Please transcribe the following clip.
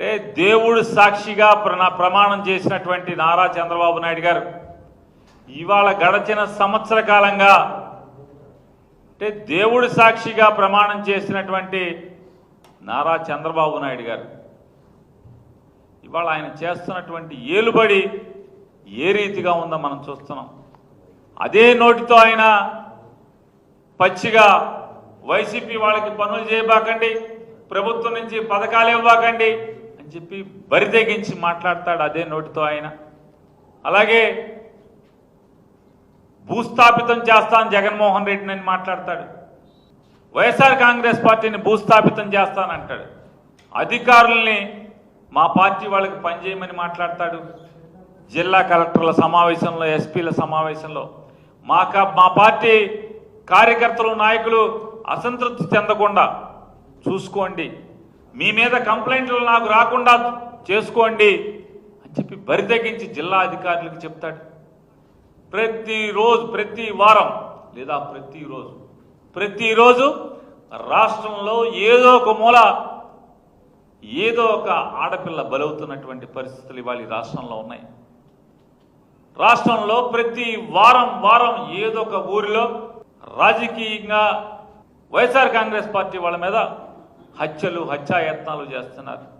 అంటే దేవుడు సాక్షిగా ప్రమాణం చేసినటువంటి నారా చంద్రబాబు నాయుడు గారు ఇవాళ గడచిన సంవత్సర కాలంగా అంటే దేవుడు సాక్షిగా ప్రమాణం చేసినటువంటి నారా చంద్రబాబు నాయుడు గారు ఇవాళ ఆయన చేస్తున్నటువంటి ఏలుబడి ఏ రీతిగా ఉందో మనం చూస్తున్నాం. అదే నోటితో ఆయన పచ్చిగా వైసీపీ వాళ్ళకి పనులు చేయబాకండి ప్రభుత్వం నుంచి పథకాలు ఇవ్వకండి అని చెప్పి బరితెగించి మాట్లాడతాడు అదే నోటితో ఆయన. అలాగే భూస్థాపితం చేస్తాను జగన్మోహన్ రెడ్డిని అని మాట్లాడతాడు. వైఎస్ఆర్ కాంగ్రెస్ పార్టీని భూస్థాపితం చేస్తానంటాడు అధికారుల్ని మా పార్టీ వాళ్ళకి పనిచేయమని మాట్లాడతాడు. జిల్లా కలెక్టర్ల సమావేశంలో ఎస్పీల సమావేశంలో. మా మా పార్టీ కార్యకర్తలు నాయకులు అసంతృప్తి చెందకుండా చూసుకోండి. మీ మీద కంప్లైంట్లు నాకు రాకుండా చేసుకోండి అని చెప్పి బరితెగించి జిల్లా అధికారులకు చెప్తాడు. ప్రతిరోజు ప్రతి వారం లేదా ప్రతిరోజు ప్రతిరోజు రాష్ట్రంలో ఏదో ఒక మూల ఏదో ఒక ఆడపిల్ల బలవుతున్నటువంటి పరిస్థితులు ఇవాళ రాష్ట్రంలో ఉన్నాయి. రాష్ట్రంలో ప్రతి వారం వారం ఏదో ఒక ఊరిలో రాజకీయంగా వైఎస్ఆర్ కాంగ్రెస్ పార్టీ వాళ్ళ మీద హత్యలు హత్యాయత్నాలు చేస్తున్నారు.